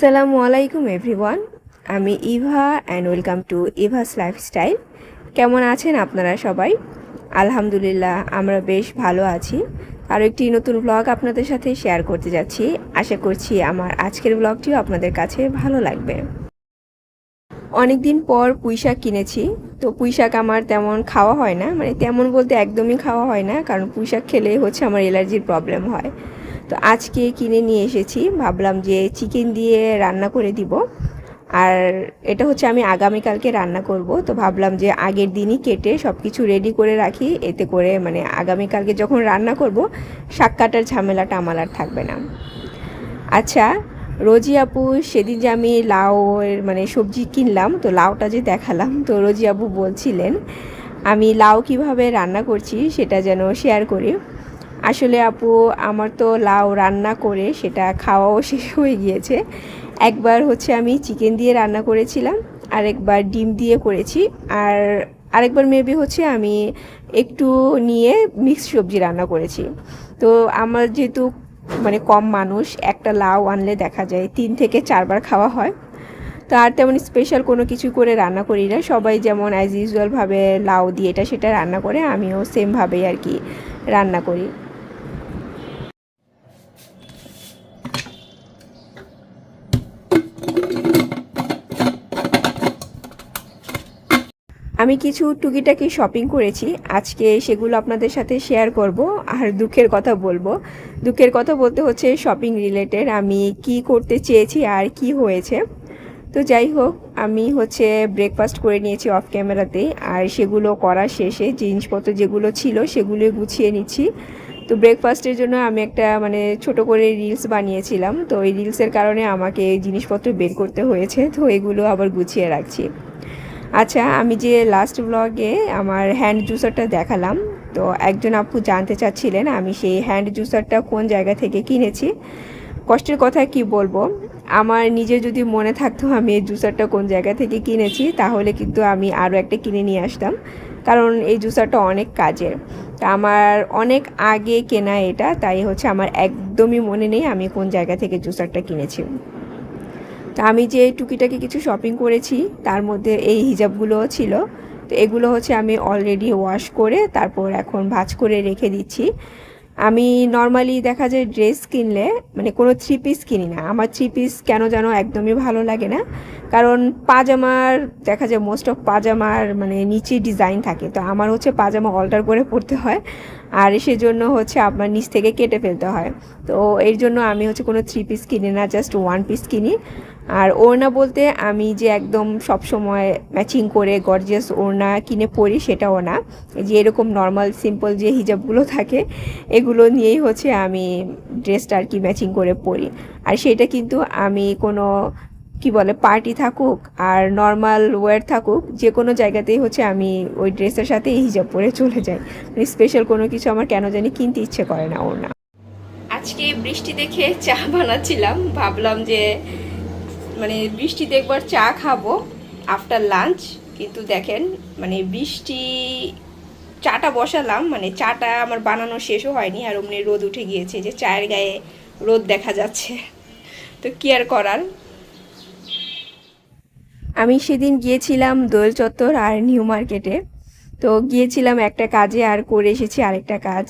আসসালামু আলাইকুম, এভরিওয়ান। আমি Eva and welcome to Eva's lifestyle কেমন আছেন আপনারা সবাই? আলহামদুলিল্লাহ, আমরা বেশ ভালো আছি। আরও একটি নতুন ব্লগ আপনাদের সাথে শেয়ার করতে যাচ্ছি। আশা করছি আমার আজকের ব্লগটিও আপনাদের কাছে ভালো লাগবে। অনেক দিন পর পুঁই শাক কিনেছি। তো পুঁইশাক আমার তেমন খাওয়া হয় না। মানে তেমন বলতে একদমই খাওয়া হয় না। কারণ পুঁইশাক খেলে হচ্ছে আমার অ্যালার্জির প্রবলেম হয়। তো আজকে কিনে নিয়ে এসেছি। ভাবলাম যে চিকেন দিয়ে রান্না করে দিব। আর এটা হচ্ছে আমি আগামীকালকে রান্না করব। তো ভাবলাম যে আগের দিনই কেটে সব কিছু রেডি করে রাখি। এতে করে মানে আগামীকালকে যখন রান্না করব শাক কাটার ঝামেলাটা আমার আর থাকবে না। আচ্ছা রোজি আপু, সেদিন যে আমি লাউ মানে সবজি কিনলাম, তো লাউটা যে দেখালাম, তো রোজি আপু বলছিলেন, আমি লাউ কীভাবে রান্না করছি, সেটা যেন শেয়ার করি। আসলে আপু, আমার তো লাউ রান্না করে সেটা খাওয়াও শেষ হয়ে গিয়েছে। একবার হচ্ছে আমি চিকেন দিয়ে রান্না করেছিলাম, আরেকবার ডিম দিয়ে করেছি, আর আরেকবার মেবি হচ্ছে আমি একটু নিয়ে মিক্স সবজি রান্না করেছি। তো আমার যেহেতু মানে কম মানুষ, একটা লাউ আনলে দেখা যায় তিন থেকে চারবার খাওয়া হয়। তো আর তেমন স্পেশাল কোনো কিছু করে রান্না করি না। সবাই যেমন অ্যাজ ইউজুয়ালভাবে লাউ দিয়ে এটা সেটা রান্না করে, আমিও সেমভাবেই আর কি রান্না করি। আমি কিছু টুকিটাকি শপিং করেছি। আজকে সেগুলো আপনাদের সাথে শেয়ার করব আর দুঃখের কথা বলব। দুঃখের কথা বলতে হচ্ছে শপিং রিলেটেড আমি কি করতে চেয়েছি আর কি হয়েছে। তো যাই হোক, আমি হচ্ছে ব্রেকফাস্ট করে নিয়েছি অফ ক্যামেরাতে আর সেগুলো করা শেষে জিনিসপত্র যেগুলো ছিল সেগুলো গুছিয়ে নিচ্ছি। তো ব্রেকফাস্টের জন্য আমি একটা মানে ছোট করে রিলস বানিয়েছিলাম। তো এই রিলসের কারণে আমাকে জিনিসপত্র বের করতে হয়েছে। তো এগুলো আবার গুছিয়ে রাখছি। আচ্ছা আমি যে লাস্ট ব্লগে আমার হ্যান্ড জুসারটা দেখালাম, তো একজন আপু জানতে চাচ্ছিলেন আমি সেই হ্যান্ড জুসারটা কোন জায়গা থেকে কিনেছি। কষ্টের কথা কি বলব, আমার নিজে যদি মনে থাকতো আমি এই জুসারটা কোন জায়গা থেকে কিনেছি, তাহলে কিন্তু আমি আরও একটা কিনে নিয়ে আসতাম, কারণ এই জুসারটা অনেক কাজের। তা আমার অনেক আগে কেনা এটা, তাই হচ্ছে আমার একদমই মনে নেই আমি কোন জায়গা থেকে জুসারটা কিনেছি। তা আমি যে টুকিটাকি কিছু শপিং করেছি, তার মধ্যে এই হিজাবগুলোও ছিল। তো এগুলো হচ্ছে আমি অলরেডি ওয়াশ করে, তারপর এখন ভাজ করে রেখে দিচ্ছি। আমি নর্মালি দেখা যায় ড্রেস কিনলে মানে কোনো থ্রি পিস কিনি না। আমার থ্রি পিস কেন যেন একদমই ভালো লাগে না। কারণ পাজামার, দেখা যায় মোস্ট অফ পাজামার মানে নিচে ডিজাইন থাকে। তো আমার হচ্ছে পাজামা অল্টার করে পড়তে হয়। আর সেজন্য হচ্ছে আপনার নিচ থেকে কেটে ফেলতে হয়। তো এর জন্য আমি হচ্ছে কোনো থ্রি পিস কিনি না জাস্ট ওয়ান পিস কিনি। আর ওড়না বলতে আমি যে একদম সব সময় ম্যাচিং করে গর্জিয়াস ওড়না কিনে পরি সেটাও না। যে এরকম নর্মাল সিম্পল যে হিজাবগুলো থাকে, এগুলো নিয়েই হচ্ছে আমি ড্রেসটা আর কি ম্যাচিং করে পরি। আর সেটা কিন্তু আমি কোনো কি বলে পার্টি থাকুক আর নর্মাল ওয়্যার থাকুক, যে কোনো জায়গাতেই হচ্ছে আমি ওই ড্রেসের সাথে এই হিজাব পরে চলে যাই। মানে স্পেশাল কোনো কিছু আমার কেন জানি কিনতে ইচ্ছে করে না ওর না আজকে বৃষ্টি দেখে চা বানাচ্ছিলাম, ভাবলাম যে মানে বৃষ্টিতে একবার চা খাব আফটার লাঞ্চ কিন্তু দেখেন মানে বৃষ্টি, চাটা বসালাম মানে চাটা আমার বানানো শেষও হয়নি, আর অমনি রোদ উঠে গিয়েছে যে চায়ের গায়ে রোদ দেখা যাচ্ছে। তো কি আর করার? আমি সেদিন গিয়েছিলাম দোয়েল চত্বর আর নিউ মার্কেটে। তো গিয়েছিলাম একটা কাজে, আর করে এসেছি আরেকটা কাজ।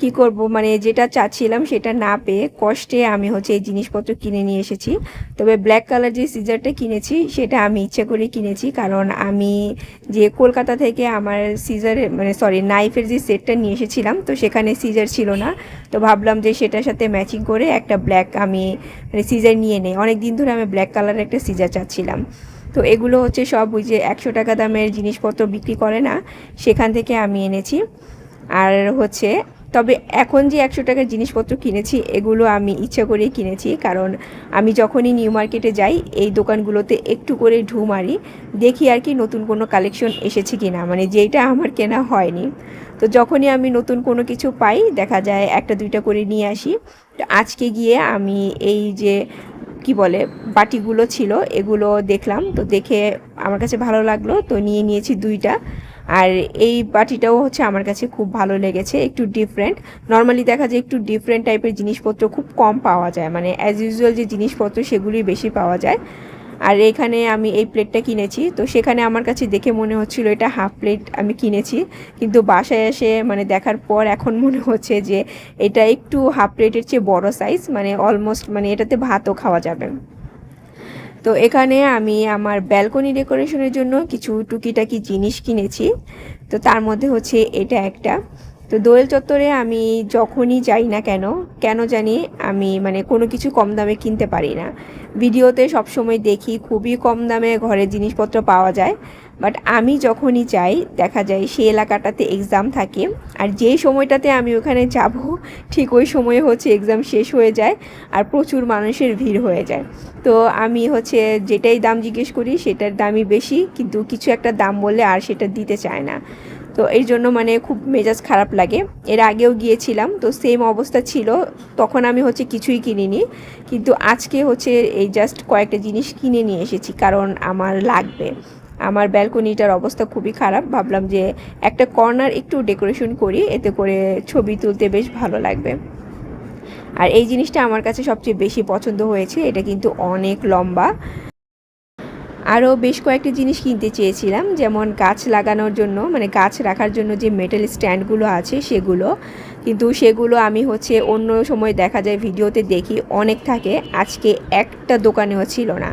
কি করব? মানে যেটা চাচ্ছিলাম সেটা না পেয়ে কষ্টে আমি হচ্ছে এই জিনিসপত্র কিনে নিয়ে এসেছি। তবে ব্ল্যাক কালার যে সিজারটা কিনেছি, সেটা আমি ইচ্ছে করে কিনেছি। কারণ আমি যে কলকাতা থেকে আমার সিজারের মানে সরি নাইফের যে সেটটা নিয়ে এসেছিলাম, তো সেখানে সিজার ছিল না। তো ভাবলাম যে সেটার সাথে ম্যাচিং করে একটা ব্ল্যাক আমি মানে সিজার নিয়ে নেই। অনেক দিন ধরে আমি ব্ল্যাক কালারের একটা সিজার চাচ্ছিলাম। তো এগুলো হচ্ছে সব ওই যে একশো টাকা দামের জিনিসপত্র বিক্রি করে না, সেখান থেকে আমি এনেছি। আর হচ্ছে, তবে এখন যে একশো টাকার জিনিসপত্র কিনেছি, এগুলো আমি ইচ্ছা করেই কিনেছি। কারণ আমি যখনই নিউ মার্কেটে যাই, এই দোকানগুলোতে একটু করে ঢু মারি, দেখি আর কি নতুন কোনো কালেকশন এসেছে কি না মানে যেইটা আমার কেনা হয়নি। তো যখনই আমি নতুন কোনো কিছু পাই, দেখা যায় একটা দুইটা করে নিয়ে আসি। আজকে গিয়ে আমি এই যে কি বলে, বাটিগুলো ছিল, এগুলো দেখলাম। তো দেখে আমার কাছে ভালো লাগল, তো নিয়ে নিয়েছি দুইটা। আর এই বাটিটাও হচ্ছে আমার কাছে খুব ভালো লেগেছে, একটু ডিফারেন্ট নর্মালি দেখা যায় একটু ডিফারেন্ট টাইপের জিনিসপত্র খুব কম পাওয়া যায়। মানে অ্যাজ ইউজুয়াল যে জিনিসপত্র সেগুলি বেশি পাওয়া যায়। আর এখানে আমি এই প্লেটটা কিনেছি। তো সেখানে আমার কাছে দেখে মনে হচ্ছিল এটা হাফ প্লেট আমি কিনেছি। কিন্তু বাসায় এসে মানে দেখার পর এখন মনে হচ্ছে যে এটা একটু হাফ প্লেটের চেয়ে বড় সাইজ মানে অলমোস্ট মানে এটাতে ভাতও খাওয়া যাবে। তো এখানে আমি আমার ব্যালকনি ডেকোরেশনের জন্য কিছু টুকিটাকি জিনিস কিনেছি। তো তার মধ্যে হচ্ছে এটা একটা। তো দোয়েল চত্বরে আমি যখনই যাই না কেন কেন জানি আমি মানে কোনো কিছু কম দামে কিনতে পারি না। ভিডিওতে সবসময় দেখি খুবই কম দামে ঘরের জিনিসপত্র পাওয়া যায়। বাট আমি যখনই যাই, দেখা যায় সেই এলাকাটাতে এক্সাম থাকে। আর যে সময়টাতে আমি ওখানে যাব, ঠিক ওই সময়ে হচ্ছে এক্সাম শেষ হয়ে যায় আর প্রচুর মানুষের ভিড় হয়ে যায়। তো আমি হচ্ছে যেটাই দাম জিজ্ঞেস করি সেটার দামই বেশি, কিন্তু কিছু একটা দাম বললে আর সেটা দিতে চায় না। তো এই জন্য মানে খুব মেজাজ খারাপ লাগে। এর আগেও গিয়েছিলাম, তো সেম অবস্থা ছিল। তখন আমি হচ্ছে কিছুই কিনিনি। কিন্তু আজকে হচ্ছে এই জাস্ট কয়েকটা জিনিস কিনে নিয়ে এসেছি, কারণ আমার লাগবে। আমার ব্যালকনিটার অবস্থা খুবই খারাপ। ভাবলাম যে একটা কর্নার একটু ডেকোরেশন করি, এতে করে ছবি তুলতে বেশ ভালো লাগবে। আর এই জিনিসটা আমার কাছে সবচেয়ে বেশি পছন্দ হয়েছে, এটা কিন্তু অনেক লম্বা। আরও বেশ কয়েকটি জিনিস কিনতে চেয়েছিলাম, যেমন গাছ লাগানোর জন্য মানে গাছ রাখার জন্য যে মেটাল স্ট্যান্ডগুলো আছে সেগুলো। কিন্তু সেগুলো আমি হচ্ছে অন্য সময় দেখা যায় ভিডিওতে দেখি, অনেক থাকে। আজকে একটা দোকানেও ছিল না।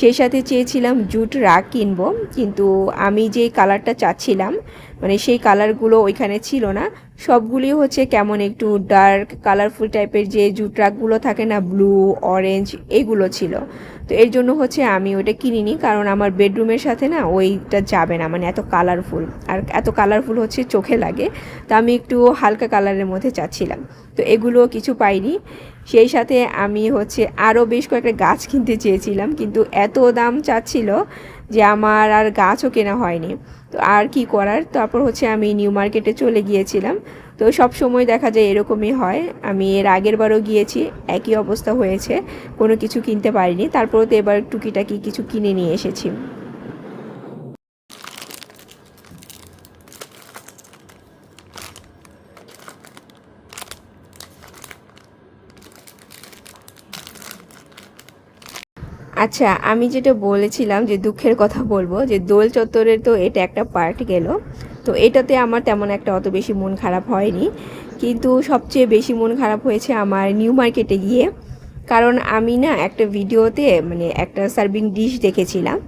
সেই সাথে চেয়েছিলাম জুট রাগ কিনবো, কিন্তু আমি যে কালারটা চাচ্ছিলাম মানে সেই কালারগুলো ওইখানে ছিল না। সবগুলি হচ্ছে কেমন একটু ডার্ক কালারফুল টাইপের যে জুট রাগগুলো থাকে না ব্লু অরেঞ্জ এগুলো ছিল। তো এর জন্য হচ্ছে আমি ওইটা কিনিনি কারণ আমার বেডরুমের সাথে না ওইটা যাবে না মানে এত কালারফুল আর এত কালারফুল হচ্ছে চোখে লাগে, তো আমি একটু হালকা কালারের মধ্যে চাচ্ছিলাম। তো এগুলো কিছু পাইনি। সেই সাথে আমি হচ্ছে আরও বেশ কয়েকটা গাছ কিনতে চেয়েছিলাম, কিন্তু এত দাম চাচ্ছিল যে আমার আর গাছও কেনা হয়নি। তো আর কি করার? তারপর হচ্ছে আমি নিউ মার্কেটে চলে গিয়েছিলাম। তো সব সময় দেখা যায় এরকমই হয়। আমি এর আগের বারও গিয়েছি, একই অবস্থা হয়েছে। কোনো কিছু কিনতে পারিনি। তারপরও তো এবার টুকিটাকি কিছু কিনে নিয়ে এসেছি। আচ্ছা আমি যেটা বলেছিলাম যে দুঃখের কথা বলব, যে দোল চত্বরের তো এটা একটা পার্ট গেল। তো এটাতে আমার তেমন একটা অত বেশি মন খারাপ হয়নি। কিন্তু সবচেয়ে বেশি মন খারাপ হয়েছে আমার নিউ মার্কেটে গিয়ে। কারণ আমি না একটা ভিডিওতে মানে একটা সার্ভিং ডিশ দেখেছিলাম,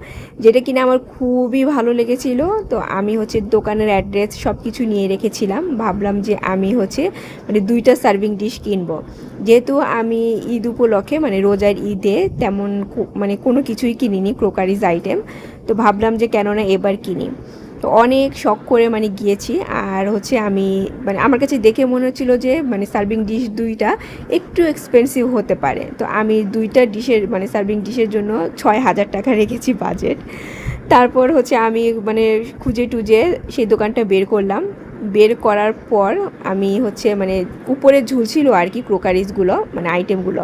যেটা কিনা আমার খুবই ভালো লেগেছিল। তো আমি হচ্ছে দোকানের অ্যাড্রেস সব কিছু নিয়ে রেখেছিলাম। ভাবলাম যে আমি হচ্ছে মানে দুইটা সার্ভিং ডিশ কিনবো। যেহেতু আমি ঈদ উপলক্ষে মানে রোজার ঈদে তেমন মানে কোনো কিছুই কিনিনি ক্রোকারিজ আইটেম তো ভাবলাম যে কেননা এবার কিনি। তো অনেক শখ করে মানে গিয়েছি। আর হচ্ছে আমি মানে আমার কাছে দেখে মনে হচ্ছিল যে মানে সার্ভিং ডিশ দুইটা একটু এক্সপেন্সিভ হতে পারে। তো আমি দুইটা ডিশের মানে সার্ভিং ডিশের জন্য ছয় হাজার টাকা রেখেছি বাজেট তারপর হচ্ছে আমি মানে খুঁজে টুজে সেই দোকানটা বের করলাম। বের করার পর আমি হচ্ছে মানে উপরে ঝুলছিল আর কি ক্রোকারিজগুলো মানে আইটেমগুলো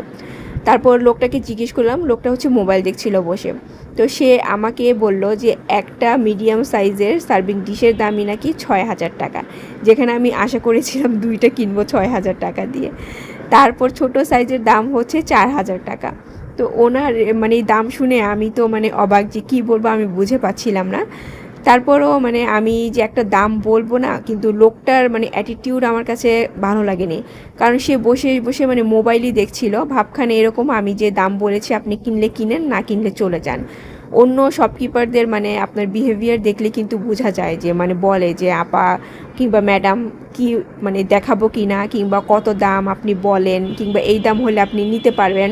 তারপর লোকটাকে জিজ্ঞেস করলাম, লোকটা হচ্ছে মোবাইল দেখছিল বসে। তো সে আমাকে বলল যে, একটা মিডিয়াম সাইজের সার্ভিং ডিশের দামই নাকি ছয় হাজার টাকা, যেখানে আমি আশা করেছিলাম দুইটা কিনবো ছয় হাজার টাকা দিয়ে। তারপর ছোট সাইজের দাম হচ্ছে চার হাজার টাকা। তো ওনার মানে দাম শুনে আমি তো মানে অবাক যে কী বলব আমি বুঝে পাচ্ছিলাম না। তারপরও মানে আমি যে একটা দাম বলব না, কিন্তু লোকটার মানে অ্যাটিটিউড আমার কাছে ভালো লাগেনি। কারণ সে বসে বসে মানে মোবাইলই দেখছিল, ভাবখানে এরকম আমি যে দাম বলেছি আপনি কিনলে কিনেন, না কিনলে চলে যান। অন্য শপকিপারদের মানে আপনার বিহেভিয়ার দেখলে কিন্তু বোঝা যায় যে মানে বলে যে, আপা, কিংবা ম্যাডাম কি মানে দেখাবো কি না কিংবা কত দাম আপনি বলেন? কিংবা এই দাম হলে আপনি নিতে পারবেন?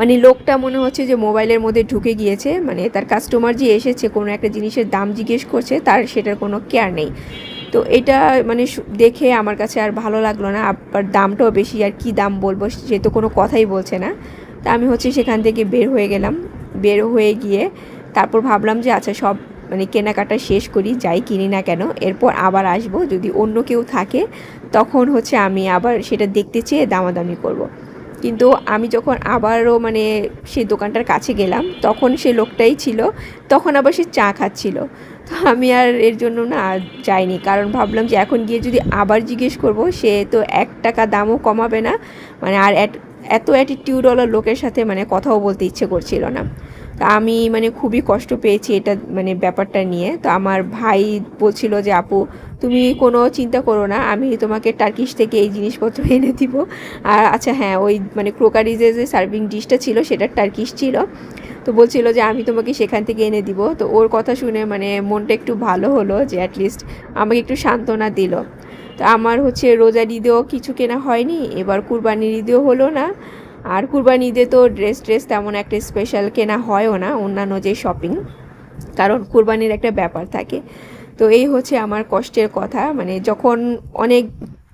মানে লোকটা মনে হচ্ছে যে মোবাইলের মধ্যে ঢুকে গিয়েছে মানে তার কাস্টমার যে এসেছে, কোনো একটা জিনিসের দাম জিজ্ঞেস করছে, তার সেটার কোনো কেয়ার নেই তো এটা মানে দেখে আমার কাছে আর ভালো লাগল না, আবার দামটাও বেশি, আর কি দাম বলব সে তো কোনো কথাই বলছে না তা আমি হচ্ছে সেখান থেকে বের হয়ে গেলাম, বের হয়ে গিয়ে তারপর ভাবলাম যে আচ্ছা সব মানে কেনাকাটা শেষ করি, যাই কিনি না কেন, এরপর আবার আসব, যদি অন্য কেউ থাকে, তখন হচ্ছে আমি আবার সেটা দেখতে চেয়ে দামাদামি করব। কিন্তু আমি যখন আবারও মানে সেই দোকানটার কাছে গেলাম, তখন সে লোকটাই ছিল, তখন আবার সে চা খাচ্ছিল। তো আমি আর এর জন্য না যাইনি, কারণ ভাবলাম যে এখন গিয়ে যদি আবার জিজ্ঞেস করব, সে তো এক টাকা দামও কমাবে না মানে আর এত- অ্যাটিটিউডওয়ালা লোকের সাথে মানে কথাও বলতে ইচ্ছে করছিল না। তো আমি মানে খুবই কষ্ট পেয়েছি এটা মানে ব্যাপারটা নিয়ে। তো আমার ভাই বলছিল যে, আপু তুমি কোনো চিন্তা করো না, আমি তোমাকে টার্কিশ থেকে এই জিনিসপত্র এনে দিব। আর আচ্ছা হ্যাঁ ওই মানে ক্রোকারিজের যে সার্ভিং ডিশটা ছিল, সেটা টার্কিশ ছিল। তো বলছিল যে, আমি তোমাকে সেখান থেকে এনে দিব। তো ওর কথা শুনে মানে মনটা একটু ভালো হলো যে অ্যাটলিস্ট আমাকে একটু সান্ত্বনা দিল। তো আমার হচ্ছে রোজার ঈদেও কিছু কেনা হয়নি, এবার কুরবানির ঈদেও হলো না। আর কুরবানি ঈদে তো ড্রেস ট্রেস তেমন একটা স্পেশাল কেনা হয়ও না, অন্যান্য যে শপিং কারণ কুরবানির একটা ব্যাপার থাকে। তো এই হচ্ছে আমার কষ্টের কথা। মানে যখন অনেক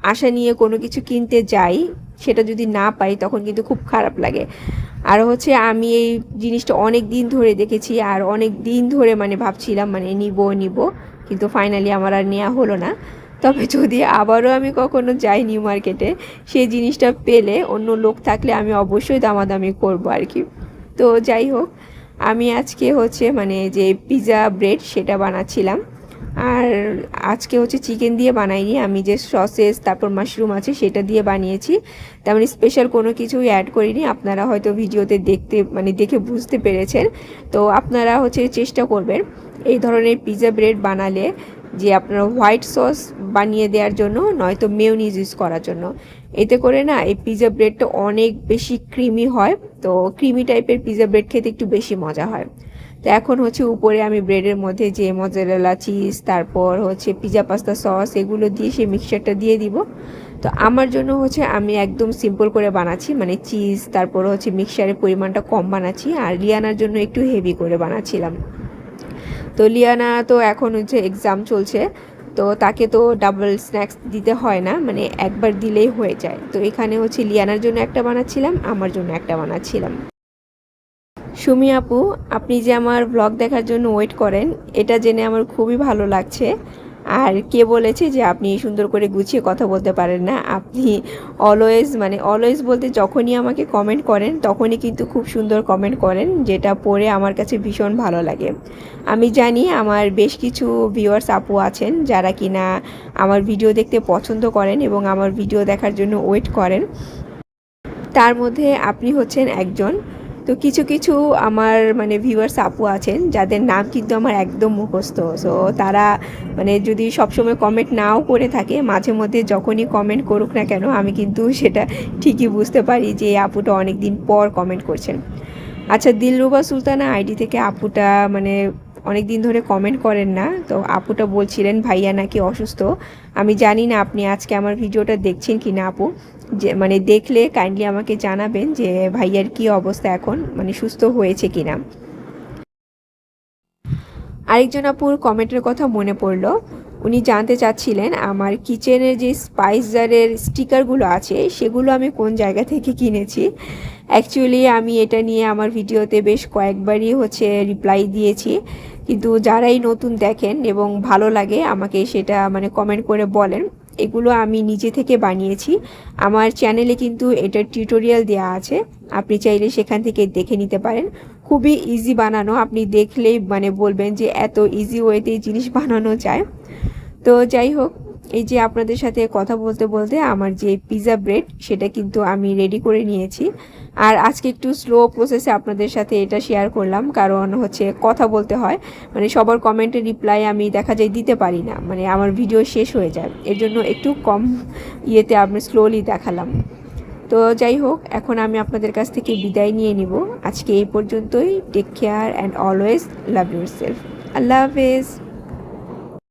আশা নিয়ে কোনো কিছু কিনতে যাই, সেটা যদি না পাই তখন কিন্তু খুব খারাপ লাগে। আর হচ্ছে আমি এই জিনিসটা অনেক দিন ধরে দেখেছি আর অনেক দিন ধরে মানে ভাবছিলাম মানে নিব নিব। কিন্তু ফাইনালি আমার আর নেওয়া হলো না। তবে যদি আবারও আমি কখনো যাই নিউ মার্কেটে সেই জিনিসটা পেলে অন্য লোক থাকলে আমি অবশ্যই দামাদামি করব আর কি। তো যাই হোক, আমি আজকে হচ্ছে মানে যে পিৎজা ব্রেড সেটা বানাচ্ছিলাম। আর আজকে হচ্ছে চিকেন দিয়ে বানাইনি, আমি যে সসেস, তারপর মাশরুম আছে সেটা দিয়ে বানিয়েছি। তেমন স্পেশাল কোনো কিছুই অ্যাড করিনি, আপনারা হয়তো ভিডিওতে দেখতে মানে দেখে বুঝতে পেরেছেন। তো আপনারা হচ্ছে চেষ্টা করবেন এই ধরনের পিৎজা ব্রেড বানালে যে আপনারা হোয়াইট সস বানিয়ে দেওয়ার জন্য, নয়তো মেয়নিজ ইউজ করার জন্য। এতে করে না এই পিৎজা ব্রেডটা অনেক বেশি ক্রিমি হয়, তো ক্রিমি টাইপের পিৎজা ব্রেড খেতে একটু বেশি মজা হয়। তো এখন হচ্ছে উপরে আমি ব্রেডের মধ্যে যে মজারেলা চিজ তারপর হচ্ছে পিজা পাস্তা সস এগুলো দিয়ে সেই মিক্সচারটা দিয়ে দিব। তো আমার জন্য হচ্ছে আমি একদম সিম্পল করে বানাচ্ছি মানে চিজ তারপর হচ্ছে মিক্সচারের পরিমাণটা কম বানাচ্ছি, আর লিয়ানার জন্য একটু হেভি করে বানাচ্ছিলাম। তো লিয়ানা তো এখন হচ্ছে এক্সাম চলছে, তো তাকে তো ডাবল স্ন্যাক্স দিতে হয় না মানে একবার দিলেই হয়ে যায়। তো এখানে হচ্ছে লিয়ানার জন্য একটা বানাচ্ছিলাম, আমার জন্য একটা বানাচ্ছিলাম। সুমি আপু, আপনি যে আমার ব্লগ দেখার জন্য ওয়েট করেন, এটা জেনে আমার খুবই ভালো লাগছে। আর কে বলেছে যে আপনি সুন্দর করে গুছিয়ে কথা বলতে পারেন না? আপনি অলওয়েজ মানে অলওয়েজ বলতে যখনই আমাকে কমেন্ট করেন, তখনই কিন্তু খুব সুন্দর কমেন্ট করেন, যেটা পড়ে আমার কাছে ভীষণ ভালো লাগে। আমি জানি আমার বেশ কিছু ভিউয়ার্স আপু আছেন, যারা কিনা আমার ভিডিও দেখতে পছন্দ করেন এবং আমার ভিডিও দেখার জন্য ওয়েট করেন। তার মধ্যে আপনি হচ্ছেন একজন। তো কিছু কিছু আমার মানে ভিউয়ার্স আপু আছেন, যাদের নাম কিন্তু আমার একদম মুখস্থ। সো তারা মানে যদি সবসময় কমেন্ট নাও করে থাকে, মাঝে মধ্যে যখনই কমেন্ট করুক না কেন, আমি কিন্তু সেটা ঠিকই বুঝতে পারি যে এই আপুটা অনেক দিন পর কমেন্ট করছেন। আচ্ছা দিলরুবা সুলতানা আইডি থেকে আপুটা মানে অনেক দিন ধরে কমেন্ট করেন না, তো আপুটা বলছিলেন, ভাইয়া নাকি অসুস্থ? আমি জানি না আপনি আজকে আমার ভিডিওটা দেখছেন কি না আপু। যে মানে দেখলে কাইন্ডলি আমাকে জানাবেন যে, ভাইয়ার কি অবস্থা এখন মানে সুস্থ হয়েছে কিনা। আরেকজন আপুর কমেন্টের কথা মনে পড়ল। উনি জানতে চাচ্ছিলেন, আমার কিচেনের যে স্পাইস জারের স্টিকারগুলো আছে, সেগুলো আমি কোন জায়গা থেকে কিনেছি। অ্যাকচুয়ালি আমি এটা নিয়ে আমার ভিডিওতে বেশ কয়েকবারই হচ্ছে রিপ্লাই দিয়েছি। কিন্তু যারাই নতুন দেখেন এবং ভালো লাগে, আমাকে সেটা মানে কমেন্ট করে বলেন। এগুলো আমি নিজে থেকে বানিয়েছি। আমার চ্যানেলে কিন্তু এটার টিউটোরিয়াল দেয়া আছে। আপনি চাইলে সেখান থেকে দেখে নিতে পারেন। খুবই ইজি বানানো। আপনি দেখলেই মানে বলবেন যে এত ইজি ওয়েতে জিনিস বানানো যায়। তো যাই হোক এই যে আপনাদের সাথে কথা বলতে বলতে আমার যে পিৎজা ব্রেড সেটা কিন্তু আমি রেডি করে নিয়েছি। আর আজকে একটু স্লো প্রসেসে আপনাদের সাথে এটা শেয়ার করলাম, কারণ হচ্ছে কথা বলতে হয়। মানে সবার কমেন্টের রিপ্লাই আমি দেখা যায় দিতে পারি না মানে আমার ভিডিও শেষ হয়ে যায়। এর জন্য একটু কম ইয়েতে আমি স্লোলি দেখালাম। তো যাই হোক, এখন আমি আপনাদের কাছ থেকে বিদায় নিয়ে নিব। আজকে এই পর্যন্তই। Take care and always love yourself আল্লাহ হাফেজ।